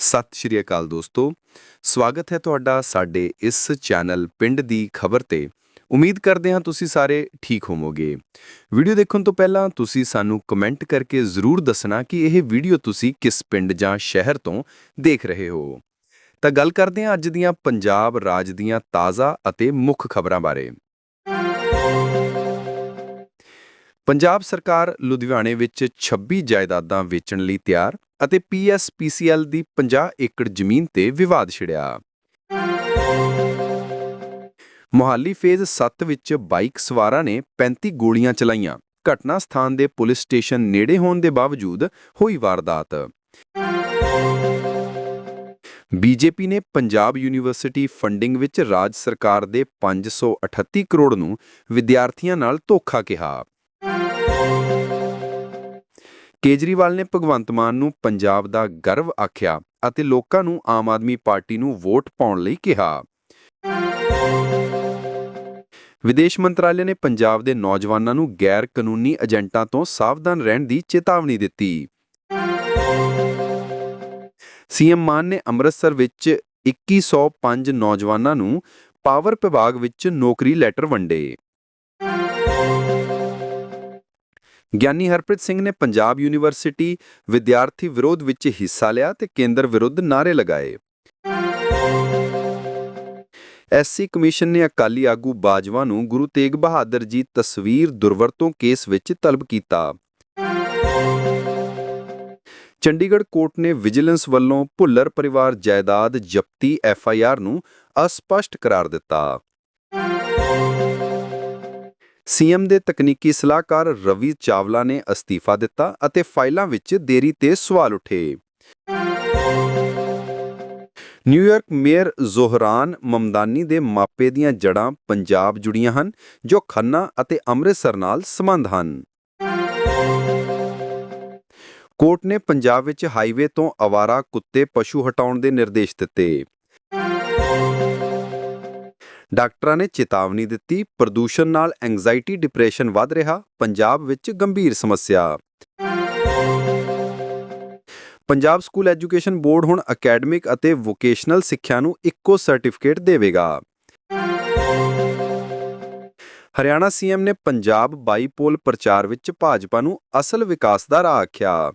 ਸਤਿ ਸ਼੍ਰੀ ਅਕਾਲ ਦੋਸਤੋ। ਸਵਾਗਤ ਹੈ ਤੁਹਾਡਾ ਸਾਡੇ ਇਸ ਚੈਨਲ ਪਿੰਡ ਦੀ ਖਬਰ ਤੇ। ਉਮੀਦ ਕਰਦੇ ਹਾਂ ਤੁਸੀਂ ਸਾਰੇ ਠੀਕ ਹੋਵੋਗੇ। ਵੀਡੀਓ ਦੇਖਣ ਤੋਂ ਪਹਿਲਾਂ ਤੁਸੀਂ ਸਾਨੂੰ ਕਮੈਂਟ ਕਰਕੇ ਜ਼ਰੂਰ ਦੱਸਣਾ ਕਿ ਇਹ ਵੀਡੀਓ ਤੁਸੀਂ ਕਿਸ ਪਿੰਡ ਜਾਂ ਸ਼ਹਿਰ ਤੋਂ ਦੇਖ ਰਹੇ ਹੋ। ਤਾਂ ਗੱਲ ਕਰਦੇ ਹਾਂ ਅੱਜ ਦੀਆਂ ਪੰਜਾਬ ਰਾਜ ਦੀਆਂ ਤਾਜ਼ਾ ਅਤੇ ਮੁੱਖ ਖਬਰਾਂ ਬਾਰੇ। ਪੰਜਾਬ ਸਰਕਾਰ ਲੁਧਿਆਣੇ ਵਿੱਚ 26 ਜਾਇਦਾਦਾਂ ਵੇਚਣ ਲਈ ਤਿਆਰ। ਅਤੇ ਪੀਐਸਪੀਸੀਐਲ ਦੀ 50 ਏਕੜ ਜ਼ਮੀਨ ਤੇ ਵਿਵਾਦ ਛਿੜਿਆ। ਮੁਹਾਲੀ ਫੇਜ਼ 7 ਵਿੱਚ ਬਾਈਕ ਸਵਾਰਾਂ ਨੇ 35 ਗੋਲੀਆਂ ਚਲਾਈਆਂ। ਘਟਨਾ ਸਥਾਨ ਦੇ ਪੁਲਿਸ ਸਟੇਸ਼ਨ ਨੇੜੇ ਹੋਣ ਦੇ ਬਾਵਜੂਦ ਹੋਈ ਵਾਰਦਾਤ। ਬੀਜੇਪੀ ਨੇ ਪੰਜਾਬ ਯੂਨੀਵਰਸਿਟੀ ਫੰਡਿੰਗ ਵਿੱਚ ਰਾਜ ਸਰਕਾਰ ਦੇ 538 ਕਰੋੜ ਨੂੰ ਵਿਦਿਆਰਥੀਆਂ ਨਾਲ ਧੋਖਾ ਕਿਹਾ। ਕੇਜਰੀਵਾਲ ਨੇ ਭਗਵੰਤ ਮਾਨ ਨੂੰ ਪੰਜਾਬ ਦਾ ਗਰਵ ਆਖਿਆ ਅਤੇ ਲੋਕਾਂ ਨੂੰ ਆਮ ਆਦਮੀ ਪਾਰਟੀ ਨੂੰ ਵੋਟ ਪਾਉਣ ਲਈ ਕਿਹਾ। ਵਿਦੇਸ਼ ਮੰਤਰਾਲੇ ਨੇ ਪੰਜਾਬ ਦੇ ਨੌਜਵਾਨਾਂ ਨੂੰ ਗੈਰ ਕਾਨੂੰਨੀ ਏਜੰਟਾਂ ਤੋਂ ਸਾਵਧਾਨ ਰਹਿਣ ਦੀ ਚੇਤਾਵਨੀ ਦਿੱਤੀ। ਸੀਐਮ ਮਾਨ ਨੇ ਅੰਮ੍ਰਿਤਸਰ ਵਿੱਚ 2105 ਨੌਜਵਾਨਾਂ ਨੂੰ ਪਾਵਰ ਵਿਭਾਗ ਵਿੱਚ ਨੌਕਰੀ ਲੈਟਰ ਵੰਡੇ। ਗਿਆਨੀ ਹਰਪ੍ਰੀਤ ਸਿੰਘ ਨੇ ਪੰਜਾਬ ਯੂਨੀਵਰਸਿਟੀ ਵਿਦਿਆਰਥੀ ਵਿਰੋਧ ਵਿੱਚ ਹਿੱਸਾ ਲਿਆ ਤੇ ਕੇਂਦਰ ਵਿਰੁੱਧ ਨਾਰੇ ਲਗਾਏ। ਐਸਸੀ ਕਮਿਸ਼ਨ ਨੇ ਅਕਾਲੀ ਆਗੂ ਬਾਜਵਾ ਨੂੰ ਗੁਰੂ ਤੇਗ ਬਹਾਦਰ ਜੀ ਤਸਵੀਰ ਦੁਰਵਰਤੋਂ ਕੇਸ ਵਿੱਚ ਤਲਬ ਕੀਤਾ। ਚੰਡੀਗੜ੍ਹ ਕੋਰਟ ਨੇ ਵਿਜੀਲੈਂਸ ਵੱਲੋਂ ਭੁੱਲਰ ਪਰਿਵਾਰ ਜਾਇਦਾਦ ਜ਼ਬਤੀ ਐਫਆਈਆਰ ਨੂੰ ਅਸਪਸ਼ਟ ਕਰਾਰ ਦਿੱਤਾ। ਸੀਐਮ ਦੇ ਤਕਨੀਕੀ ਸਲਾਹਕਾਰ ਰਵੀ ਚਾਵਲਾ ਨੇ ਅਸਤੀਫਾ ਦਿੱਤਾ ਅਤੇ ਫਾਈਲਾਂ ਵਿੱਚ ਦੇਰੀ ਤੇ ਸਵਾਲ ਉੱਠੇ। ਨਿਊਯਾਰਕ ਮੇਅਰ ਜ਼ੋਹਰਾਨ ਮਮਦਾਨੀ ਦੇ ਮਾਪੇ ਦੀਆਂ ਜੜ੍ਹਾਂ ਪੰਜਾਬ ਜੁੜੀਆਂ ਹਨ, ਜੋ ਖੰਨਾ ਅਤੇ ਅੰਮ੍ਰਿਤਸਰ ਨਾਲ ਸੰਬੰਧ ਹਨ। ਕੋਰਟ ਨੇ ਪੰਜਾਬ ਵਿੱਚ ਹਾਈਵੇ ਤੋਂ ਅਵਾਰਾ ਕੁੱਤੇ ਪਸ਼ੂ ਹਟਾਉਣ ਦੇ ਨਿਰਦੇਸ਼ ਦਿੱਤੇ। ਡਾਕਟਰਾਂ ਨੇ ਚੇਤਾਵਨੀ ਦਿੱਤੀ, ਪ੍ਰਦੂਸ਼ਣ ਨਾਲ ਐਂਗਜ਼ਾਇਟੀ ਡਿਪਰੈਸ਼ਨ ਵੱਧ ਰਿਹਾ, ਪੰਜਾਬ ਵਿੱਚ ਗੰਭੀਰ ਸਮੱਸਿਆ। ਪੰਜਾਬ ਸਕੂਲ ਐਜੂਕੇਸ਼ਨ ਬੋਰਡ ਹੁਣ ਅਕੈਡਮਿਕ ਅਤੇ ਵੋਕੇਸ਼ਨਲ ਸਿੱਖਿਆ ਨੂੰ ਇੱਕੋ ਸਰਟੀਫਿਕੇਟ ਦੇਵੇਗਾ। ਹਰਿਆਣਾ ਸੀਐਮ ਨੇ ਪੰਜਾਬ ਬਾਈਪੋਲ ਪ੍ਰਚਾਰ ਵਿੱਚ ਭਾਜਪਾ ਨੂੰ ਅਸਲ ਵਿਕਾਸ ਦਾ ਰਾਹ ਆਖਿਆ।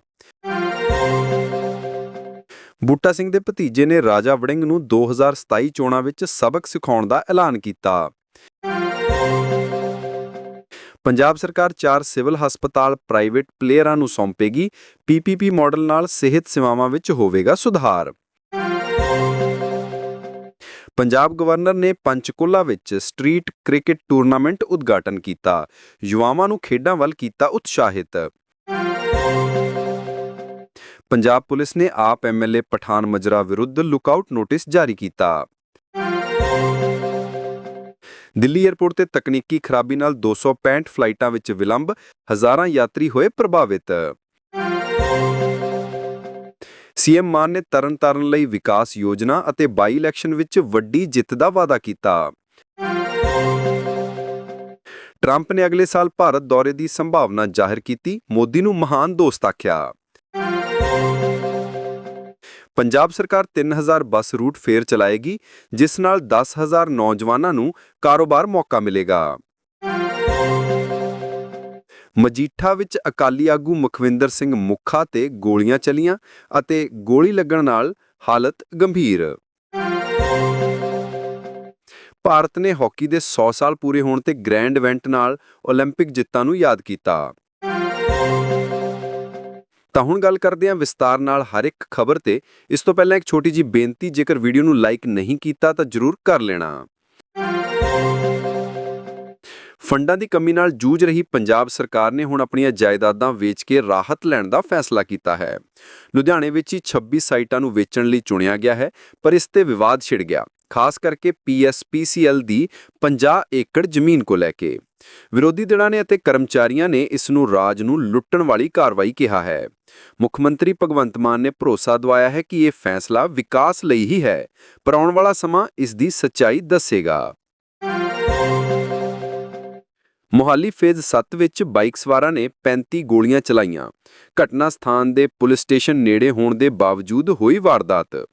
ਬੂਟਾ ਸਿੰਘ ਦੇ ਭਤੀਜੇ ਨੇ ਰਾਜਾ ਵੜਿੰਗ ਨੂੰ 2027 ਚੋਣਾਂ ਵਿੱਚ ਸਬਕ ਸਿਖਾਉਣ ਦਾ ਐਲਾਨ ਕੀਤਾ। ਪੰਜਾਬ ਸਰਕਾਰ ਚਾਰ ਸਿਵਲ ਹਸਪਤਾਲ ਪ੍ਰਾਈਵੇਟ ਪਲੇਅਰਾਂ ਨੂੰ ਸੌਂਪੇਗੀ ਪੀਪੀਪੀ ਮਾਡਲ ਨਾਲ ਸਿਹਤ ਸੇਵਾਵਾਂ ਵਿੱਚ ਹੋਵੇਗਾ ਸੁਧਾਰ। ਪੰਜਾਬ ਗਵਰਨਰ ਨੇ ਪੰਚਕੁਲਾ ਵਿੱਚ ਸਟਰੀਟ ਕ੍ਰਿਕਟ ਟੂਰਨਾਮੈਂਟ ਉਦਘਾਟਨ ਕੀਤਾ। ਯੁਵਾਵਾਂ ਨੂੰ ਖੇਡਾਂ ਵੱਲ ਕੀਤਾ ਉਤਸ਼ਾਹਿਤ। ਪੰਜਾਬ ਪੁਲਿਸ ਨੇ ਆਪ ਐਮਐਲਏ ਪਠਾਨ ਮਜਰਾ ਵਿਰੁੱਧ ਲੁਕਆਊਟ ਨੋਟਿਸ ਜਾਰੀ ਕੀਤਾ। ਦਿੱਲੀ 에ਅਰਪੋਰਟ ਤੇ ਤਕਨੀਕੀ ਖਰਾਬੀ ਨਾਲ 265 ਫਲਾਈਟਾਂ ਵਿੱਚ ਵਿਲੰਬ, ਹਜ਼ਾਰਾਂ ਯਾਤਰੀ ਹੋਏ ਪ੍ਰਭਾਵਿਤ। ਸੀਐਮ ਮਾਨ ਨੇ ਤਰਨਤਾਰਨ ਲਈ ਵਿਕਾਸ ਯੋਜਨਾ ਅਤੇ ਬਾਈ ਇਲੈਕਸ਼ਨ ਵਿੱਚ ਵੱਡੀ ਜਿੱਤ ਦਾ ਵਾਅਦਾ ਕੀਤਾ। ਟਰੰਪ ਨੇ ਅਗਲੇ ਸਾਲ ਭਾਰਤ ਦੌਰੇ ਦੀ ਸੰਭਾਵਨਾ ਜ਼ਾਹਿਰ ਕੀਤੀ, ਮੋਦੀ ਨੂੰ ਮਹਾਨ ਦੋਸਤ ਆਖਿਆ। ਪੰਜਾਬ ਸਰਕਾਰ 3000 ਬੱਸ ਰੂਟ ਫੇਰ ਚਲਾਏਗੀ ਜਿਸ ਨਾਲ 10000 ਨੌਜਵਾਨਾਂ ਨੂੰ ਕਾਰੋਬਾਰ ਮੌਕਾ ਮਿਲੇਗਾ ਮਜੀਠਾ ਵਿੱਚ ਅਕਾਲੀ ਆਗੂ ਮੁਖਵਿੰਦਰ ਸਿੰਘ ਮੁੱਖਾ ਤੇ ਗੋਲੀਆਂ ਚਲੀਆਂ ਅਤੇ ਗੋਲੀ ਲੱਗਣ ਨਾਲ ਹਾਲਤ ਗੰਭੀਰ ਭਾਰਤ ਨੇ ਹਾਕੀ ਦੇ 100 ਸਾਲ ਪੂਰੇ ਹੋਣ ਤੇ ਗ੍ਰੈਂਡ ਇਵੈਂਟ ਨਾਲ 올림픽 ਜਿੱਤਾਂ ਨੂੰ ਯਾਦ ਕੀਤਾ ਤਾਂ ਹੁਣ ਗੱਲ ਕਰਦੇ ਹਾਂ ਵਿਸਤਾਰ ਨਾਲ ਹਰ ਇੱਕ ਖਬਰ ਤੇ। ਇਸ ਤੋਂ ਪਹਿਲਾਂ ਇੱਕ ਛੋਟੀ ਜੀ ਬੇਨਤੀ, ਜੇਕਰ ਵੀਡੀਓ ਨੂੰ ਲਾਈਕ ਨਹੀਂ ਕੀਤਾ ਤਾਂ ਜਰੂਰ ਕਰ ਲੈਣਾ। ਫੰਡਾਂ ਦੀ ਕਮੀ ਨਾਲ ਜੂਝ ਰਹੀ ਪੰਜਾਬ ਸਰਕਾਰ ਨੇ ਹੁਣ ਆਪਣੀਆਂ ਜਾਇਦਾਦਾਂ ਵੇਚ ਕੇ ਰਾਹਤ ਲੈਣ ਦਾ ਫੈਸਲਾ ਕੀਤਾ ਹੈ। ਲੁਧਿਆਣੇ ਵਿੱਚ ਹੀ 26 ਸਾਈਟਾਂ ਨੂੰ ਵੇਚਣ ਲਈ ਚੁਣਿਆ ਗਿਆ ਹੈ, ਪਰ ਇਸ ਤੇ ਵਿਵਾਦ ਛਿੜ ਗਿਆ। ਖਾਸ ਕਰਕੇ ਪੀਐਸਪੀਸੀਐਲ ਦੀ 50 ਏਕੜ ਜ਼ਮੀਨ ਕੋ ਲੈ ਕੇ। ਵਿਰੋਧੀ ਧਿਰਾਂ ਨੇ ਅਤੇ ਕਰਮਚਾਰੀਆਂ ਨੇ ਇਸ ਨੂੰ ਰਾਜ ਨੂੰ ਲੁੱਟਣ ਵਾਲੀ ਕਾਰਵਾਈ ਕਿਹਾ ਹੈ। ਮੁੱਖ ਮੰਤਰੀ ਭਗਵੰਤ ਮਾਨ ਨੇ ਭਰੋਸਾ ਦਵਾਇਆ ਹੈ ਕਿ ਇਹ ਫੈਸਲਾ ਵਿਕਾਸ ਲਈ ਹੀ ਹੈ, ਪਰ ਆਉਣ ਵਾਲਾ ਸਮਾਂ ਇਸ ਦੀ ਸੱਚਾਈ ਦੱਸੇਗਾ। ਮੋਹਾਲੀ ਫੇਜ਼ 7 ਵਿੱਚ ਬਾਈਕ ਸਵਾਰਾਂ ਨੇ 35 ਗੋਲੀਆਂ ਚਲਾਈਆਂ। ਘਟਨਾ ਸਥਾਨ ਦੇ ਪੁਲਿਸ ਸਟੇਸ਼ਨ ਨੇੜੇ ਹੋਣ ਦੇ ਬਾਵਜੂਦ ਹੋਈ ਵਾਰਦਾਤ।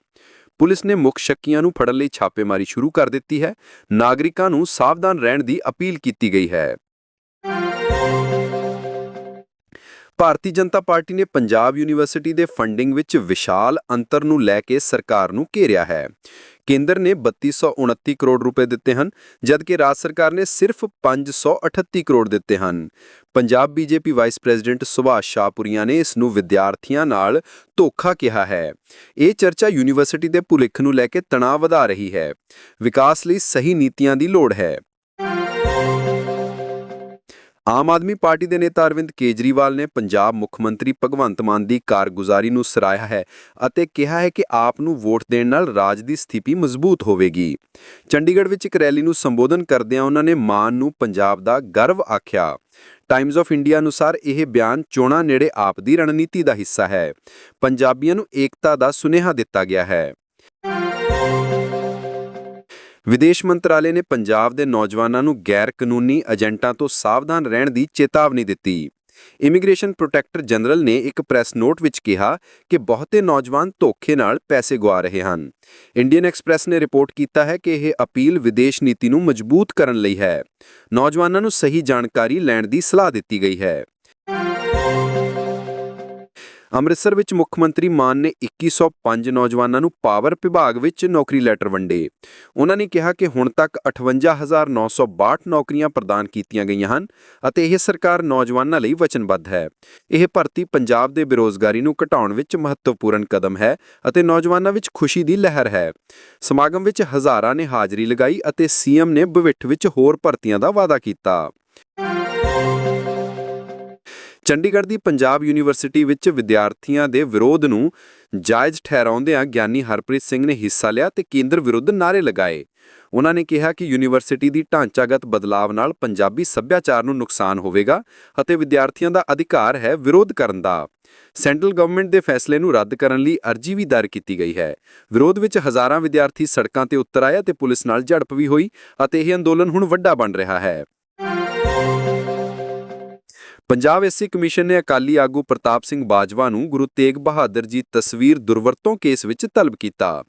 ਪੁਲਿਸ ਨੇ ਮੁੱਖ ਸ਼ੱਕੀਆਂ ਨੂੰ ਫੜਨ ਲਈ ਛਾਪੇਮਾਰੀ ਸ਼ੁਰੂ ਕਰ ਦਿੱਤੀ ਹੈ। ਨਾਗਰਿਕਾਂ ਨੂੰ ਸਾਵਧਾਨ ਰਹਿਣ ਦੀ ਅਪੀਲ ਕੀਤੀ ਗਈ ਹੈ। ਭਾਰਤੀ ਜਨਤਾ ਪਾਰਟੀ ਨੇ ਪੰਜਾਬ ਯੂਨੀਵਰਸਿਟੀ ਦੇ ਫੰਡਿੰਗ ਵਿੱਚ ਵਿਸ਼ਾਲ ਅੰਤਰ ਨੂੰ ਲੈ ਕੇ ਸਰਕਾਰ ਨੂੰ ਘੇਰਿਆ ਹੈ। ਕੇਂਦਰ ਨੇ 3229 ਕਰੋੜ ਰੁਪਏ ਦਿੱਤੇ ਹਨ, ਜਦਕਿ ਰਾਜ ਸਰਕਾਰ ਨੇ ਸਿਰਫ 538 ਕਰੋੜ ਦਿੱਤੇ ਹਨ। Punjab BJP vice president Subhash Shahpuria ਨੇ ਇਸ ਨੂੰ ਵਿਦਿਆਰਥੀਆਂ ਨਾਲ ਧੋਖਾ ਕਿਹਾ ਹੈ। ਇਹ ਚਰਚਾ ਯੂਨੀਵਰਸਿਟੀ ਦੇ ਭੁਲੇਖ ਨੂੰ ਲੈ ਕੇ ਤਣਾਅ ਵਧਾ ਰਹੀ ਹੈ। ਵਿਕਾਸ ਲਈ ਸਹੀ ਨੀਤੀਆਂ ਦੀ ਲੋੜ ਹੈ। ਆਮ ਆਦਮੀ ਪਾਰਟੀ ਦੇ ਨੇਤਾ ਅਰਵਿੰਦ ਕੇਜਰੀਵਾਲ ਨੇ ਪੰਜਾਬ ਮੁੱਖ ਮੰਤਰੀ ਭਗਵੰਤ ਮਾਨ ਦੀ ਕਾਰਗੁਜ਼ਾਰੀ ਨੂੰ ਸਰਾਹਿਆ ਹੈ ਅਤੇ ਕਿਹਾ ਹੈ ਕਿ ਆਪ ਨੂੰ ਵੋਟ ਦੇਣ ਨਾਲ ਰਾਜ ਦੀ ਸਥਿਤੀ ਮਜ਼ਬੂਤ ਹੋਵੇਗੀ। ਚੰਡੀਗੜ੍ਹ ਵਿੱਚ ਇੱਕ ਰੈਲੀ ਨੂੰ ਸੰਬੋਧਨ ਕਰਦਿਆਂ ਉਹਨਾਂ ਨੇ ਮਾਨ ਨੂੰ ਪੰਜਾਬ ਦਾ ਗਰਵ ਆਖਿਆ। ਟਾਈਮਜ਼ ਆਫ ਇੰਡੀਆ ਅਨੁਸਾਰ ਇਹ ਬਿਆਨ ਚੋਣਾਂ ਨੇੜੇ ਆਪ ਦੀ ਰਣਨੀਤੀ ਦਾ ਹਿੱਸਾ ਹੈ। ਪੰਜਾਬੀਆਂ ਨੂੰ ਏਕਤਾ ਦਾ ਸੁਨੇਹਾ ਦਿੱਤਾ ਗਿਆ ਹੈ। ਵਿਦੇਸ਼ ਮੰਤਰਾਲੇ ਨੇ ਪੰਜਾਬ ਦੇ ਨੌਜਵਾਨਾਂ ਨੂੰ ਗੈਰ ਕਾਨੂੰਨੀ ਏਜੰਟਾਂ ਤੋਂ ਸਾਵਧਾਨ ਰਹਿਣ ਦੀ ਚੇਤਾਵਨੀ ਦਿੱਤੀ। ਇਮੀਗ੍ਰੇਸ਼ਨ ਪ੍ਰੋਟੈਕਟਰ ਜਨਰਲ ਨੇ ਇੱਕ ਪ੍ਰੈਸ ਨੋਟ ਵਿੱਚ ਕਿਹਾ ਕਿ ਬਹੁਤੇ ਨੌਜਵਾਨ ਧੋਖੇ ਨਾਲ ਪੈਸੇ ਗਵਾ ਰਹੇ ਹਨ। ਇੰਡੀਅਨ ਐਕਸਪ੍ਰੈਸ ਨੇ ਰਿਪੋਰਟ ਕੀਤਾ ਹੈ ਕਿ ਇਹ ਅਪੀਲ ਵਿਦੇਸ਼ ਨੀਤੀ ਨੂੰ ਮਜ਼ਬੂਤ ਕਰਨ ਲਈ ਹੈ। ਨੌਜਵਾਨਾਂ ਨੂੰ ਸਹੀ ਜਾਣਕਾਰੀ ਲੈਣ ਦੀ ਸਲਾਹ ਦਿੱਤੀ ਗਈ ਹੈ। ਅੰਮ੍ਰਿਤਸਰ ਵਿੱਚ ਮੁੱਖ ਮੰਤਰੀ ਮਾਨ ਨੇ 2105 ਨੌਜਵਾਨਾਂ ਨੂੰ ਪਾਵਰ ਵਿਭਾਗ ਵਿੱਚ ਨੌਕਰੀ ਲੈਟਰ ਵੰਡੇ। ਉਹਨਾਂ ਨੇ ਕਿਹਾ ਕਿ ਹੁਣ ਤੱਕ 58962 ਨੌਕਰੀਆਂ ਪ੍ਰਦਾਨ ਕੀਤੀਆਂ ਗਈਆਂ ਹਨ ਅਤੇ ਇਹ ਸਰਕਾਰ ਨੌਜਵਾਨਾਂ ਲਈ ਵਚਨਬੱਧ ਹੈ। ਇਹ ਭਰਤੀ ਪੰਜਾਬ ਦੇ ਬੇਰੋਜ਼ਗਾਰੀ ਨੂੰ ਘਟਾਉਣ ਵਿੱਚ ਮਹੱਤਵਪੂਰਨ ਕਦਮ ਹੈ ਅਤੇ ਨੌਜਵਾਨਾਂ ਵਿੱਚ ਖੁਸ਼ੀ ਦੀ ਲਹਿਰ ਹੈ। ਸਮਾਗਮ ਵਿੱਚ ਹਜ਼ਾਰਾਂ ਨੇ ਹਾਜ਼ਰੀ ਲਗਾਈ ਅਤੇ ਸੀਐਮ ਨੇ ਭਵਿੱਖ ਵਿੱਚ ਹੋਰ ਭਰਤੀਆਂ ਦਾ ਵਾਅਦਾ ਕੀਤਾ। ਚੰਡੀਗੜ੍ਹ ਦੀ ਪੰਜਾਬ ਯੂਨੀਵਰਸਿਟੀ ਵਿੱਚ ਵਿਦਿਆਰਥੀਆਂ ਦੇ ਵਿਰੋਧ ਨੂੰ ਜਾਇਜ਼ ਠਹਿਰਾਉਂਦਿਆਂ ਗਿਆਨੀ ਹਰਪ੍ਰੀਤ ਸਿੰਘ ਨੇ ਹਿੱਸਾ ਲਿਆ ਤੇ ਕੇਂਦਰ ਵਿਰੁੱਧ ਨਾਅਰੇ ਲਗਾਏ। ਉਹਨਾਂ ਨੇ ਕਿਹਾ ਕਿ ਯੂਨੀਵਰਸਿਟੀ ਦੀ ਢਾਂਚਾਗਤ ਬਦਲਾਵ ਨਾਲ ਪੰਜਾਬੀ ਸੱਭਿਆਚਾਰ ਨੂੰ ਨੁਕਸਾਨ ਹੋਵੇਗਾ ਅਤੇ ਵਿਦਿਆਰਥੀਆਂ ਦਾ ਅਧਿਕਾਰ ਹੈ ਵਿਰੋਧ ਕਰਨ ਦਾ। ਸੈਂਟਰਲ ਗਵਰਨਮੈਂਟ ਦੇ ਫੈਸਲੇ ਨੂੰ ਰੱਦ ਕਰਨ ਲਈ ਅਰਜ਼ੀ ਵੀ ਦਾਇਰ ਕੀਤੀ ਗਈ ਹੈ। ਵਿਰੋਧ ਵਿੱਚ ਹਜ਼ਾਰਾਂ ਵਿਦਿਆਰਥੀ ਸੜਕਾਂ ਤੇ ਉਤਰ ਆਏ ਤੇ ਪੁਲਿਸ ਨਾਲ ਝੜਪ ਵੀ ਹੋਈ ਅਤੇ ਇਹ ਅੰਦੋਲਨ ਹੁਣ ਵੱਡਾ ਬਣ ਰਿਹਾ ਹੈ। ਪੰਜਾਬ ਐਸਸੀ ਕਮਿਸ਼ਨ ਨੇ ਅਕਾਲੀ ਆਗੂ ਪ੍ਰਤਾਪ ਸਿੰਘ ਬਾਜਵਾ ਨੂੰ ਗੁਰੂ ਤੇਗ ਬਹਾਦਰ ਜੀ ਤਸਵੀਰ ਦੁਰਵਰਤੋਂ ਕੇਸ ਵਿੱਚ ਤਲਬ ਕੀਤਾ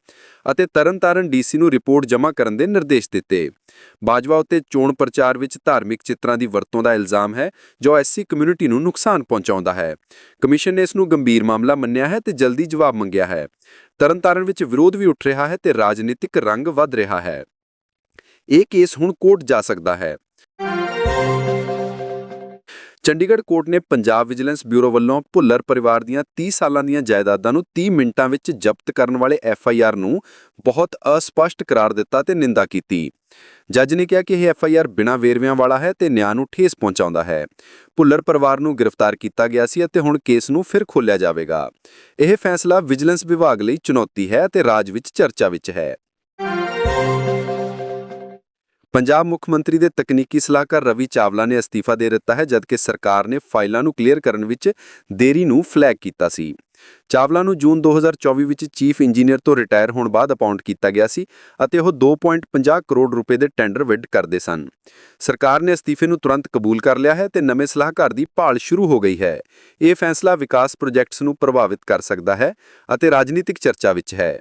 ਅਤੇ ਤਰਨਤਾਰਨ ਡੀਸੀ ਨੂੰ ਰਿਪੋਰਟ ਜਮ੍ਹਾਂ ਕਰਨ ਦੇ ਨਿਰਦੇਸ਼ ਦਿੱਤੇ। ਬਾਜਵਾ ਉੱਤੇ ਚੋਣ ਪ੍ਰਚਾਰ ਵਿੱਚ ਧਾਰਮਿਕ ਚਿੱਤਰਾਂ ਦੀ ਵਰਤੋਂ ਦਾ ਇਲਜ਼ਾਮ ਹੈ, ਜੋ ਐਸਸੀ ਕਮਿਊਨਿਟੀ ਨੂੰ ਨੁਕਸਾਨ ਪਹੁੰਚਾਉਂਦਾ ਹੈ। ਕਮਿਸ਼ਨ ਨੇ ਇਸ ਨੂੰ ਗੰਭੀਰ ਮਾਮਲਾ ਮੰਨਿਆ ਹੈ ਤੇ ਜਲਦੀ ਜਵਾਬ ਮੰਗਿਆ ਹੈ। ਤਰਨਤਾਰਨ ਵਿੱਚ ਵਿਰੋਧ ਵੀ ਉੱਠ ਰਿਹਾ ਹੈ ਤੇ ਰਾਜਨੀਤਿਕ ਰੰਗ ਵੱਧ ਰਿਹਾ ਹੈ। ਇਹ ਕੇਸ ਹੁਣ ਕੋਰਟ ਜਾ ਸਕਦਾ ਹੈ। ਚੰਡੀਗੜ੍ਹ ਕੋਰਟ ਨੇ ਪੰਜਾਬ ਵਿਜੀਲੈਂਸ ਬਿਊਰੋ ਵੱਲੋਂ ਭੁੱਲਰ ਪਰਿਵਾਰ ਦੀਆਂ 30 ਸਾਲਾਂ ਦੀਆਂ ਜਾਇਦਾਦਾਂ ਨੂੰ 30 ਮਿੰਟਾਂ ਵਿੱਚ ਜ਼ਬਤ ਕਰਨ ਵਾਲੇ ਐਫ ਆਈ ਆਰ ਨੂੰ ਬਹੁਤ ਅਸਪਸ਼ਟ ਕਰਾਰ ਦਿੱਤਾ ਤੇ ਨਿੰਦਾ ਕੀਤੀ। ਜੱਜ ਨੇ ਕਿਹਾ ਕਿ ਇਹ ਐਫ ਆਈ ਆਰ ਬਿਨਾਂ ਵੇਰਵਿਆਂ ਵਾਲਾ ਹੈ ਤੇ ਨਿਆਂ ਨੂੰ ਠੇਸ ਪਹੁੰਚਾਉਂਦਾ ਹੈ। ਭੁੱਲਰ ਪਰਿਵਾਰ ਨੂੰ ਗ੍ਰਿਫਤਾਰ ਕੀਤਾ ਗਿਆ ਸੀ ਅਤੇ ਹੁਣ ਕੇਸ ਨੂੰ ਫਿਰ ਖੋਲ੍ਹਿਆ ਜਾਵੇਗਾ। ਇਹ ਫੈਸਲਾ ਵਿਜੀਲੈਂਸ ਵਿਭਾਗ ਲਈ ਚੁਣੌਤੀ ਹੈ ਤੇ ਰਾਜ ਵਿੱਚ ਚਰਚਾ ਵਿੱਚ ਹੈ। ਪੰਜਾਬ ਮੁੱਖ ਮੰਤਰੀ ਦੇ ਤਕਨੀਕੀ ਸਲਾਹਕਾਰ ਰਵੀ ਚਾਵਲਾ ਨੇ ਅਸਤੀਫਾ ਦੇ ਦਿੱਤਾ ਹੈ, ਜਦਕਿ ਸਰਕਾਰ ਨੇ ਫਾਈਲਾਂ ਨੂੰ ਕਲੀਅਰ ਕਰਨ ਵਿੱਚ ਦੇਰੀ ਨੂੰ ਫਲੈਗ ਕੀਤਾ ਸੀ। ਚਾਵਲਾ ਨੂੰ ਜੂਨ 2024 ਵਿੱਚ ਚੀਫ ਇੰਜੀਨੀਅਰ ਤੋਂ ਰਿਟਾਇਰ ਹੋਣ ਬਾਅਦ ਅਪਾਉਂਟ ਕੀਤਾ ਗਿਆ ਸੀ ਅਤੇ ਉਹ 2.50 ਕਰੋੜ ਰੁਪਏ ਦੇ ਟੈਂਡਰ ਵਿਡ ਕਰਦੇ ਸਨ। ਸਰਕਾਰ ਨੇ ਅਸਤੀਫੇ ਨੂੰ ਤੁਰੰਤ ਕਬੂਲ ਕਰ ਲਿਆ ਹੈ ਤੇ ਨਵੇਂ ਸਲਾਹਕਾਰ ਦੀ ਭਾਲ ਸ਼ੁਰੂ ਹੋ ਗਈ ਹੈ। ਇਹ ਫੈਸਲਾ ਵਿਕਾਸ ਪ੍ਰੋਜੈਕਟਸ ਨੂੰ ਪ੍ਰਭਾਵਿਤ ਕਰ ਸਕਦਾ ਹੈ ਅਤੇ ਰਾਜਨੀਤਿਕ ਚਰਚਾ ਵਿੱਚ ਹੈ।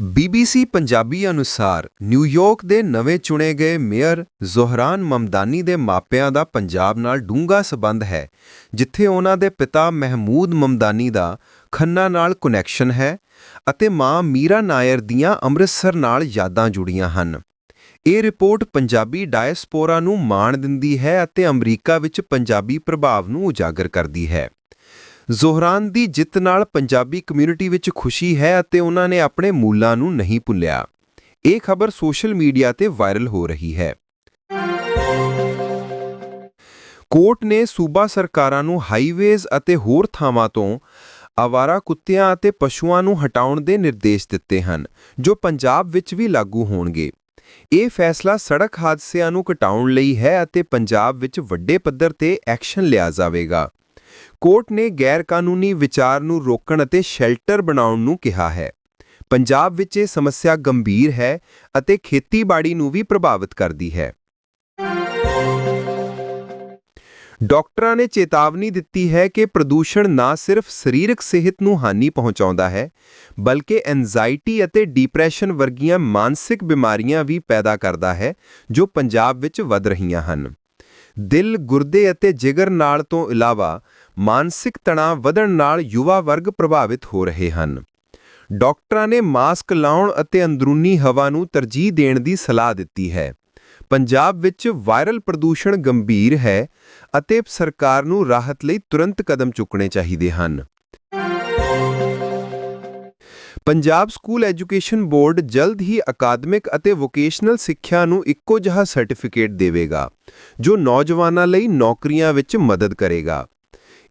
BBC ਪੰਜਾਬੀ ਅਨੁਸਾਰ ਨਿਊਯਾਰਕ ਦੇ ਨਵੇਂ ਚੁਣੇ ਗਏ ਮੇਅਰ ਜ਼ੋਹਰਾਨ ਮਮਦਾਨੀ ਦੇ ਮਾਪਿਆਂ ਦਾ ਪੰਜਾਬ ਨਾਲ ਡੂੰਘਾ ਸਬੰਧ ਹੈ, ਜਿੱਥੇ ਉਹਨਾਂ ਦੇ ਪਿਤਾ ਮਹਿਮੂਦ ਮਮਦਾਨੀ ਦਾ ਖੰਨਾ ਨਾਲ ਕਨੈਕਸ਼ਨ ਹੈ ਅਤੇ ਮਾਂ ਮੀਰਾ ਨਾਇਰ ਦੀਆਂ ਅੰਮ੍ਰਿਤਸਰ ਨਾਲ ਯਾਦਾਂ ਜੁੜੀਆਂ ਹਨ। ਇਹ ਰਿਪੋਰਟ ਪੰਜਾਬੀ ਡਾਇਸਪੋਰਾ ਨੂੰ ਮਾਣ ਦਿੰਦੀ ਹੈ ਅਤੇ ਅਮਰੀਕਾ ਵਿੱਚ ਪੰਜਾਬੀ ਪ੍ਰਭਾਵ ਨੂੰ ਉਜਾਗਰ ਕਰਦੀ ਹੈ। ਜ਼ੋਹਰਾਨ ਦੀ ਜਿੱਤ ਨਾਲ ਪੰਜਾਬੀ ਕਮਿਊਨਿਟੀ ਵਿੱਚ ਖੁਸ਼ੀ ਹੈ ਅਤੇ ਉਹਨਾਂ ਨੇ ਆਪਣੇ ਮੂਲਾਂ ਨੂੰ ਨਹੀਂ ਭੁੱਲਿਆ। ਇਹ ਖਬਰ ਸੋਸ਼ਲ ਮੀਡੀਆ ਤੇ ਵਾਇਰਲ ਹੋ ਰਹੀ ਹੈ। ਕੋਰਟ ਨੇ ਸੂਬਾ ਸਰਕਾਰਾਂ ਨੂੰ ਹਾਈਵੇਜ਼ ਅਤੇ ਹੋਰ ਥਾਵਾਂ ਤੋਂ ਆਵਾਰਾ ਕੁੱਤਿਆਂ ਅਤੇ ਪਸ਼ੂਆਂ ਨੂੰ ਹਟਾਉਣ ਦੇ ਨਿਰਦੇਸ਼ ਦਿੱਤੇ ਹਨ, ਜੋ ਪੰਜਾਬ ਵਿੱਚ ਵੀ ਲਾਗੂ ਹੋਣਗੇ। ਇਹ ਫੈਸਲਾ ਸੜਕ ਹਾਦਸਿਆਂ ਨੂੰ ਘਟਾਉਣ ਲਈ ਹੈ ਅਤੇ ਪੰਜਾਬ ਵਿੱਚ ਵੱਡੇ ਪੱਧਰ ਤੇ ਐਕਸ਼ਨ ਲਿਆ ਜਾਵੇਗਾ। ਕੋਰਟ ਨੇ ਗੈਰ ਕਾਨੂੰਨੀ ਵਿਚਾਰ ਨੂੰ ਰੋਕਣ ਅਤੇ ਸ਼ੈਲਟਰ ਬਣਾਉਣ ਨੂੰ ਕਿਹਾ ਹੈ। ਪੰਜਾਬ ਵਿੱਚ ਇਹ ਸਮੱਸਿਆ ਗੰਭੀਰ ਹੈ ਅਤੇ ਖੇਤੀਬਾੜੀ ਨੂੰ ਵੀ ਪ੍ਰਭਾਵਿਤ ਕਰਦੀ ਹੈ। ਡਾਕਟਰਾਂ ਨੇ ਚੇਤਾਵਨੀ ਦਿੱਤੀ ਹੈ ਕਿ ਪ੍ਰਦੂਸ਼ਣ ਨਾ ਸਿਰਫ ਸਰੀਰਕ ਸਿਹਤ ਨੂੰ ਹਾਨੀ ਪਹੁੰਚਾਉਂਦਾ ਹੈ, ਬਲਕਿ ਐਂਜ਼ਾਇਟੀ ਅਤੇ ਡਿਪਰੈਸ਼ਨ ਵਰਗੀਆਂ ਮਾਨਸਿਕ ਬਿਮਾਰੀਆਂ ਵੀ ਪੈਦਾ ਕਰਦਾ ਹੈ ਜੋ ਪੰਜਾਬ ਵਿੱਚ ਵੱਧ ਰਹੀਆਂ ਹਨ। ਦਿਲ ਗੁਰਦੇ ਅਤੇ ਜਿਗਰ ਨਾਲ ਤੋਂ ਇਲਾਵਾ ਮਾਨਸਿਕ ਤਣਾਅ ਵਧਣ ਨਾਲ ਯੁਵਾ ਵਰਗ ਪ੍ਰਭਾਵਿਤ ਹੋ ਰਹੇ ਹਨ। ਡਾਕਟਰਾਂ ਨੇ ਮਾਸਕ ਲਾਉਣ ਅਤੇ ਅੰਦਰੂਨੀ ਹਵਾ ਨੂੰ ਤਰਜੀਹ ਦੇਣ ਦੀ ਸਲਾਹ ਦਿੱਤੀ ਹੈ। ਪੰਜਾਬ ਵਿੱਚ ਵਾਇਰਲ ਪ੍ਰਦੂਸ਼ਣ ਗੰਭੀਰ ਹੈ ਅਤੇ ਸਰਕਾਰ ਨੂੰ ਰਾਹਤ ਲਈ ਤੁਰੰਤ ਕਦਮ ਚੁੱਕਣੇ ਚਾਹੀਦੇ ਹਨ। ਪੰਜਾਬ ਸਕੂਲ ਐਜੂਕੇਸ਼ਨ ਬੋਰਡ ਜਲਦ ਹੀ ਅਕਾਦਮਿਕ ਅਤੇ ਵੋਕੇਸ਼ਨਲ ਸਿੱਖਿਆ ਨੂੰ ਇੱਕੋ ਜਿਹਾ ਸਰਟੀਫਿਕੇਟ ਦੇਵੇਗਾ, ਜੋ ਨੌਜਵਾਨਾਂ ਲਈ ਨੌਕਰੀਆਂ ਵਿੱਚ ਮਦਦ ਕਰੇਗਾ।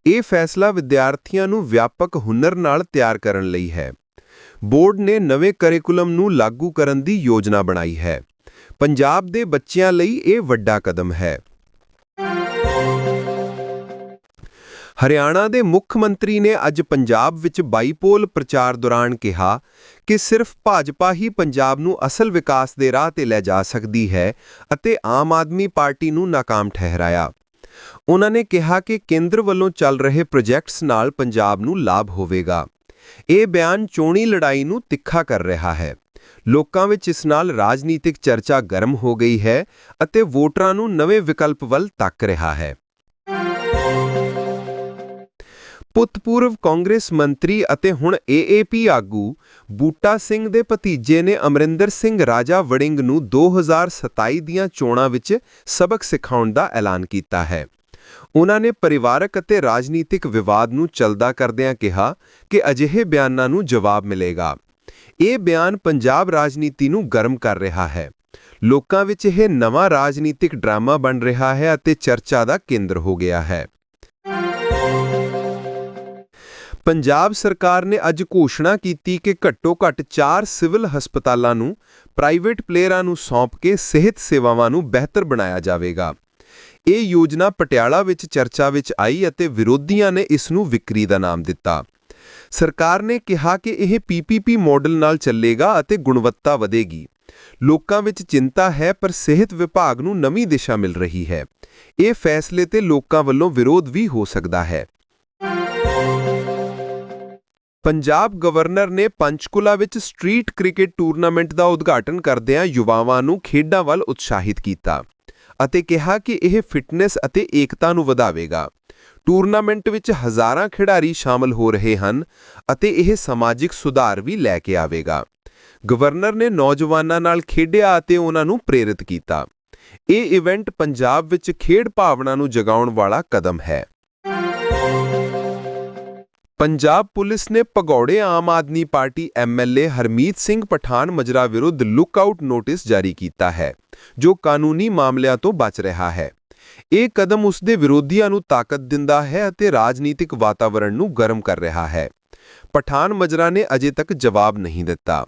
ਇਹ ਫੈਸਲਾ ਵਿਦਿਆਰਥੀਆਂ ਨੂੰ ਵਿਆਪਕ ਹੁਨਰ ਨਾਲ ਤਿਆਰ ਕਰਨ ਲਈ ਹੈ। ਬੋਰਡ ਨੇ ਨਵੇਂ ਕਰਿਕੂਲਮ ਨੂੰ ਲਾਗੂ ਕਰਨ ਦੀ ਯੋਜਨਾ ਬਣਾਈ ਹੈ। ਪੰਜਾਬ ਦੇ ਬੱਚਿਆਂ ਲਈ ਇਹ ਵੱਡਾ ਕਦਮ ਹੈ। ਹਰਿਆਣਾ ਦੇ ਮੁੱਖ ਮੰਤਰੀ ਨੇ ਅੱਜ ਪੰਜਾਬ ਵਿੱਚ ਬਾਈਪੋਲ ਪ੍ਰਚਾਰ ਦੌਰਾਨ ਕਿਹਾ ਕਿ ਸਿਰਫ ਭਾਜਪਾ ਹੀ ਪੰਜਾਬ ਨੂੰ ਅਸਲ ਵਿਕਾਸ ਦੇ ਰਾਹ ਤੇ ਲੈ ਜਾ ਸਕਦੀ ਹੈ ਅਤੇ ਆਮ ਆਦਮੀ ਪਾਰਟੀ ਨੂੰ ਨਾਕਾਮ ਠਹਿਰਾਇਆ। ਉਹਨਾਂ ਨੇ ਕਿਹਾ ਕਿ ਕੇਂਦਰ ਵੱਲੋਂ ਚੱਲ ਰਹੇ ਪ੍ਰੋਜੈਕਟਸ ਨਾਲ ਪੰਜਾਬ ਨੂੰ ਲਾਭ ਹੋਵੇਗਾ। ਇਹ ਬਿਆਨ ਚੋਣੀ ਲੜਾਈ ਨੂੰ ਤਿੱਖਾ ਕਰ ਰਿਹਾ ਹੈ। ਲੋਕਾਂ ਵਿੱਚ ਇਸ ਨਾਲ ਰਾਜਨੀਤਿਕ ਚਰਚਾ ਗਰਮ ਹੋ ਗਈ ਹੈ ਅਤੇ ਵੋਟਰਾਂ ਨੂੰ ਨਵੇਂ ਵਿਕਲਪ ਵੱਲ ਤੱਕ ਰਿਹਾ ਹੈ। ਪੁੱਤਪੂਰਵ ਕਾਂਗਰਸ ਮੰਤਰੀ ਅਤੇ ਹੁਣ ਏਏਪੀ ਆਗੂ ਬੂਟਾ ਸਿੰਘ ਦੇ ਭਤੀਜੇ ਨੇ ਅਮਰਿੰਦਰ ਸਿੰਘ ਰਾਜਾ ਵੜਿੰਗ ਨੂੰ 2027 ਦੀਆਂ ਚੋਣਾਂ ਵਿੱਚ ਸਬਕ ਸਿਖਾਉਣ ਦਾ ਐਲਾਨ ਕੀਤਾ ਹੈ। ਉਹਨਾਂ ਨੇ ਪਰਿਵਾਰਕ ਅਤੇ ਰਾਜਨੀਤਿਕ ਵਿਵਾਦ ਨੂੰ ਚਲਦਾ ਕਰਦਿਆਂ ਕਿਹਾ ਕਿ ਅਜਿਹੇ ਬਿਆਨਾਂ ਨੂੰ ਜਵਾਬ ਮਿਲੇਗਾ। ਇਹ ਬਿਆਨ ਪੰਜਾਬ ਰਾਜਨੀਤੀ ਨੂੰ ਗਰਮ ਕਰ ਰਿਹਾ ਹੈ। ਲੋਕਾਂ ਵਿੱਚ ਇਹ ਨਵਾਂ ਰਾਜਨੀਤਿਕ ਡਰਾਮਾ ਬਣ ਰਿਹਾ ਹੈ ਅਤੇ ਚਰਚਾ ਦਾ ਕੇਂਦਰ ਹੋ ਗਿਆ ਹੈ। ਪੰਜਾਬ ਸਰਕਾਰ ਨੇ ਅੱਜ ਘੋਸ਼ਣਾ ਕੀਤੀ ਕਿ ਘੱਟੋ-ਘੱਟ 4 ਸਿਵਲ ਹਸਪਤਾਲਾਂ ਨੂੰ, ਪ੍ਰਾਈਵੇਟ ਪਲੇਅਰਾਂ ਨੂੰ ਸੌਂਪ ਕੇ ਸਿਹਤ ਸੇਵਾਵਾਂ ਨੂੰ ਬਿਹਤਰ ਬਣਾਇਆ ਜਾਵੇਗਾ। ਇਹ ਯੋਜਨਾ ਪਟਿਆਲਾ ਵਿੱਚ ਚਰਚਾ ਵਿੱਚ ਆਈ ਅਤੇ ਵਿਰੋਧੀਆਂ ਨੇ ਇਸ ਨੂੰ ਵਿਕਰੀ ਦਾ ਨਾਮ ਦਿੱਤਾ। ਸਰਕਾਰ ਨੇ ਕਿਹਾ ਕਿ ਇਹ ਪੀਪੀਪੀ ਮਾਡਲ ਨਾਲ ਚੱਲੇਗਾ ਅਤੇ ਗੁਣਵੱਤਾ ਵਧੇਗੀ। ਲੋਕਾਂ ਵਿੱਚ ਚਿੰਤਾ ਹੈ, ਪਰ ਸਿਹਤ ਵਿਭਾਗ ਨੂੰ ਨਵੀਂ ਦਿਸ਼ਾ ਮਿਲ ਰਹੀ ਹੈ। ਇਹ ਫੈਸਲੇ ਤੇ ਲੋਕਾਂ ਵੱਲੋਂ ਵਿਰੋਧ ਵੀ ਹੋ ਸਕਦਾ ਹੈ। ਪੰਜਾਬ ਗਵਰਨਰ ਨੇ ਪੰਚਕੁਲਾ ਵਿੱਚ ਸਟਰੀਟ ਕ੍ਰਿਕਟ ਟੂਰਨਾਮੈਂਟ ਦਾ ਉਦਘਾਟਨ ਕਰਦਿਆਂ ਯੁਵਾਵਾਂ ਨੂੰ ਖੇਡਾਂ ਵੱਲ ਉਤਸ਼ਾਹਿਤ ਕੀਤਾ ਅਤੇ ਕਿਹਾ ਕਿ ਇਹ ਫਿਟਨੈਸ ਅਤੇ ਏਕਤਾ ਨੂੰ ਵਧਾਵੇਗਾ। ਟੂਰਨਾਮੈਂਟ ਵਿੱਚ ਹਜ਼ਾਰਾਂ ਖਿਡਾਰੀ ਸ਼ਾਮਲ ਹੋ ਰਹੇ ਹਨ ਅਤੇ ਇਹ ਸਮਾਜਿਕ ਸੁਧਾਰ ਵੀ ਲੈ ਕੇ ਆਵੇਗਾ। ਗਵਰਨਰ ਨੇ ਨੌਜਵਾਨਾਂ ਨਾਲ ਖੇਡਿਆ ਅਤੇ ਉਹਨਾਂ ਨੂੰ ਪ੍ਰੇਰਿਤ ਕੀਤਾ। ਇਹ ਇਵੈਂਟ ਪੰਜਾਬ ਵਿੱਚ ਖੇਡ ਭਾਵਨਾ ਨੂੰ ਜਗਾਉਣ ਵਾਲਾ ਕਦਮ ਹੈ। ਪੰਜਾਬ ਪੁਲਿਸ ਨੇ ਪਗੌੜੇ ਆਮ ਆਦਮੀ ਪਾਰਟੀ ਐਮਐਲਏ ਹਰਮੀਤ ਸਿੰਘ ਪਠਾਨ ਮਜਰਾ ਵਿਰੁੱਧ ਲੁੱਕਆਊਟ ਨੋਟਿਸ ਜਾਰੀ ਕੀਤਾ ਹੈ, ਜੋ ਕਾਨੂੰਨੀ ਮਾਮਲਿਆਂ ਤੋਂ ਬਚ ਰਿਹਾ ਹੈ। ਇਹ ਕਦਮ ਉਸ ਦੇ ਵਿਰੋਧੀਆਂ ਨੂੰ ਤਾਕਤ ਦਿੰਦਾ ਹੈ ਅਤੇ ਰਾਜਨੀਤਿਕ ਵਾਤਾਵਰਣ ਨੂੰ ਗਰਮ ਕਰ ਰਿਹਾ ਹੈ। ਪਠਾਨ ਮਜਰਾ ਨੇ ਅਜੇ ਤੱਕ ਜਵਾਬ ਨਹੀਂ ਦਿੱਤਾ।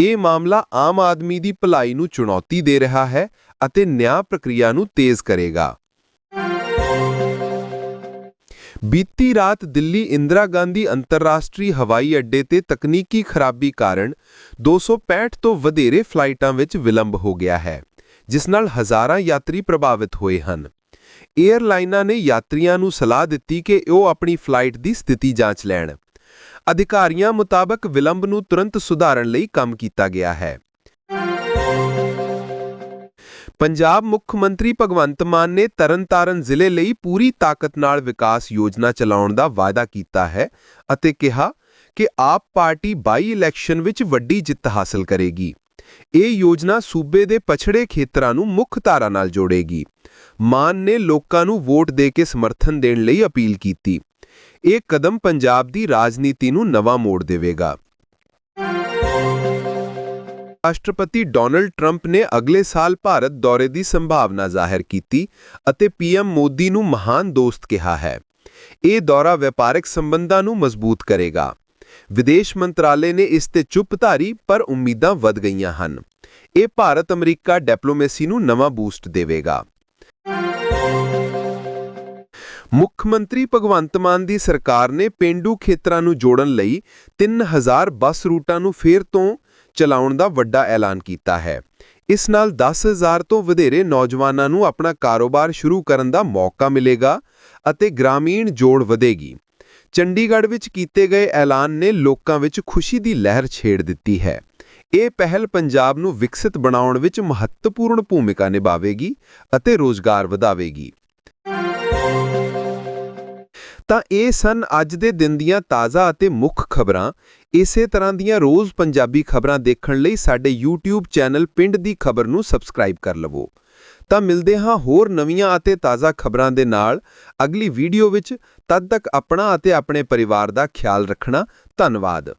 ਇਹ ਮਾਮਲਾ ਆਮ ਆਦਮੀ ਦੀ ਭਲਾਈ ਨੂੰ ਚੁਣੌਤੀ ਦੇ ਰਿਹਾ ਹੈ ਅਤੇ ਨਿਆਂ ਪ੍ਰਕਿਰਿਆ ਨੂੰ ਤੇਜ਼ ਕਰੇਗਾ। ਬੀਤੀ ਰਾਤ ਦਿੱਲੀ ਇੰਦਰਾ ਗਾਂਧੀ ਅੰਤਰਰਾਸ਼ਟਰੀ ਹਵਾਈ ਅੱਡੇ ਤੇ ਤਕਨੀਕੀ ਖਰਾਬੀ ਕਾਰਨ 265 ਤੋਂ ਵਧੇਰੇ ਫਲਾਈਟਾਂ ਵਿੱਚ ਵਿਲੰਬ ਹੋ ਗਿਆ ਹੈ, ਜਿਸ ਨਾਲ ਹਜ਼ਾਰਾਂ ਯਾਤਰੀ ਪ੍ਰਭਾਵਿਤ ਹੋਏ ਹਨ। ਏਅਰਲਾਈਨਾਂ ਨੇ ਯਾਤਰੀਆਂ ਨੂੰ ਸਲਾਹ ਦਿੱਤੀ ਕਿ ਉਹ ਆਪਣੀ ਫਲਾਈਟ ਦੀ ਸਥਿਤੀ ਜਾਂਚ ਲੈਣ। ਅਧਿਕਾਰੀਆਂ ਮੁਤਾਬਕ ਵਿਲੰਬ ਨੂੰ ਤੁਰੰਤ ਸੁਧਾਰਨ ਲਈ ਕੰਮ ਕੀਤਾ ਗਿਆ ਹੈ। ਪੰਜਾਬ ਮੁੱਖ ਮੰਤਰੀ ਭਗਵੰਤ ਮਾਨ ਨੇ ਤਰਨਤਾਰਨ ਜ਼ਿਲ੍ਹੇ ਲਈ ਪੂਰੀ ਤਾਕਤ ਨਾਲ ਵਿਕਾਸ ਯੋਜਨਾ ਚਲਾਉਣ ਦਾ ਵਾਅਦਾ ਕੀਤਾ ਹੈ ਅਤੇ ਕਿਹਾ ਕਿ ਆਪ ਪਾਰਟੀ ਬਾਈ ਇਲੈਕਸ਼ਨ ਵਿੱਚ ਵੱਡੀ ਜਿੱਤ ਹਾਸਲ ਕਰੇਗੀ। ਇਹ ਯੋਜਨਾ ਸੂਬੇ ਦੇ ਪਛੜੇ ਖੇਤਰਾਂ ਨੂੰ ਮੁੱਖ ਧਾਰਾ ਨਾਲ ਜੋੜੇਗੀ। ਮਾਨ ਨੇ ਲੋਕਾਂ ਨੂੰ ਵੋਟ ਦੇ ਕੇ ਸਮਰਥਨ ਦੇਣ ਲਈ ਅਪੀਲ ਕੀਤੀ। ਇਹ ਕਦਮ ਪੰਜਾਬ ਦੀ ਰਾਜਨੀਤੀ ਨੂੰ ਨਵਾਂ ਮੋੜ ਦੇਵੇਗਾ। ਰਾਸ਼ਟਰਪਤੀ ਡੋਨਲਡ ਟਰੰਪ ਨੇ ਅਗਲੇ ਸਾਲ ਭਾਰਤ ਦੌਰੇ ਦੀ ਸੰਭਾਵਨਾ ਜ਼ਾਹਿਰ ਕੀਤੀ ਅਤੇ ਪੀਐਮ ਮੋਦੀ ਨੂੰ ਮਹਾਨ ਦੋਸਤ ਕਿਹਾ ਹੈ। ਇਹ ਦੌਰਾ ਵਪਾਰਕ ਸੰਬੰਧਾਂ ਨੂੰ ਮਜ਼ਬੂਤ ਕਰੇਗਾ। ਵਿਦੇਸ਼ ਮੰਤਰਾਲੇ ਨੇ ਇਸ ਤੇ ਚੁੱਪ ਧਾਰੀ ਪਰ ਉਮੀਦਾਂ ਵਧ ਗਈਆਂ ਹਨ। ਇਹ ਭਾਰਤ ਅਮਰੀਕਾ ਡਿਪਲੋਮੇਸੀ ਨੂੰ ਨਵਾਂ ਬੂਸਟ ਦੇਵੇਗਾ। ਮੁੱਖ ਮੰਤਰੀ ਭਗਵੰਤ ਮਾਨ ਦੀ ਸਰਕਾਰ ਨੇ ਪਿੰਡੂ ਖੇਤਰਾਂ ਨੂੰ ਜੋੜਨ ਲਈ 3000 ਬੱਸ ਰੂਟਾਂ ਨੂੰ ਫੇਰ ਤੋਂ ਚਲਾਉਣ ਦਾ ਵੱਡਾ ਐਲਾਨ ਕੀਤਾ ਹੈ। ਇਸ ਨਾਲ 10000 ਤੋਂ ਵਧੇਰੇ ਨੌਜਵਾਨਾਂ ਨੂੰ ਆਪਣਾ ਕਾਰੋਬਾਰ ਸ਼ੁਰੂ ਕਰਨ ਦਾ ਮੌਕਾ ਮਿਲੇਗਾ ਅਤੇ ਗ੍ਰਾਮੀਣ ਜੋੜ ਵਧੇਗੀ। ਚੰਡੀਗੜ੍ਹ ਵਿੱਚ ਕੀਤੇ ਗਏ ਐਲਾਨ ਨੇ ਲੋਕਾਂ ਵਿੱਚ ਖੁਸ਼ੀ ਦੀ ਲਹਿਰ ਛੇੜ ਦਿੱਤੀ ਹੈ। ਇਹ ਪਹਿਲ ਪੰਜਾਬ ਨੂੰ ਵਿਕਸਿਤ ਬਣਾਉਣ ਵਿੱਚ ਮਹੱਤਵਪੂਰਨ ਭੂਮਿਕਾ ਨਿਭਾਵੇਗੀ ਅਤੇ ਰੋਜ਼ਗਾਰ ਵਧਾਵੇਗੀ। ਤਾਂ ਇਹ ਸਨ ਅੱਜ ਦੇ ਦਿਨ ਦੀਆਂ ਤਾਜ਼ਾ ਅਤੇ ਮੁੱਖ ਖਬਰਾਂ। ਇਸੇ ਤਰ੍ਹਾਂ ਦੀਆਂ ਰੋਜ਼ ਪੰਜਾਬੀ ਖਬਰਾਂ ਦੇਖਣ ਲਈ ਸਾਡੇ YouTube ਚੈਨਲ ਪਿੰਡ ਦੀ ਖਬਰ ਨੂੰ ਸਬਸਕ੍ਰਾਈਬ ਕਰ ਲਵੋ। ਤਾਂ ਮਿਲਦੇ ਹਾਂ ਹੋਰ ਨਵੀਆਂ ਅਤੇ ਤਾਜ਼ਾ ਖਬਰਾਂ ਦੇ ਨਾਲ। ਅਗਲੀ ਵੀਡੀਓ ਵਿੱਚ ਤਦ ਤੱਕ ਆਪਣਾ ਅਤੇ ਆਪਣੇ ਪਰਿਵਾਰ ਦਾ ਖਿਆਲ ਰੱਖਣਾ। ਧੰਨਵਾਦ।